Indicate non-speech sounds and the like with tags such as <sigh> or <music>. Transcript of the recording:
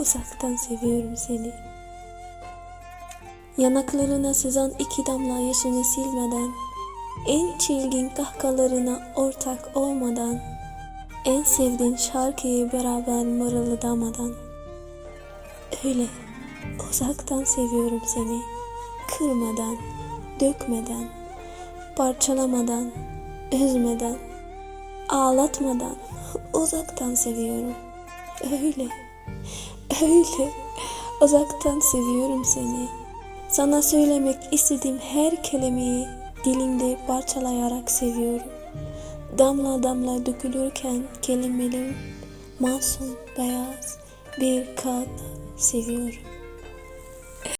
uzaktan seviyorum seni. Yanaklarına sızan iki damla yaşını silmeden, en çılgın kahkalarına ortak olmadan, en sevdiğin şarkıyı beraber mırıldamadan. Öyle uzaktan seviyorum seni. Kırmadan, dökmeden, parçalamadan, üzmeden, ağlatmadan <laughs> uzaktan seviyorum. Öyle, <laughs> öyle uzaktan seviyorum seni. Sana söylemek istediğim her kelimeyi dilimde parçalayarak seviyorum. Damla damla dökülürken kelimelerim masum beyaz bir kağıtla seviyorum.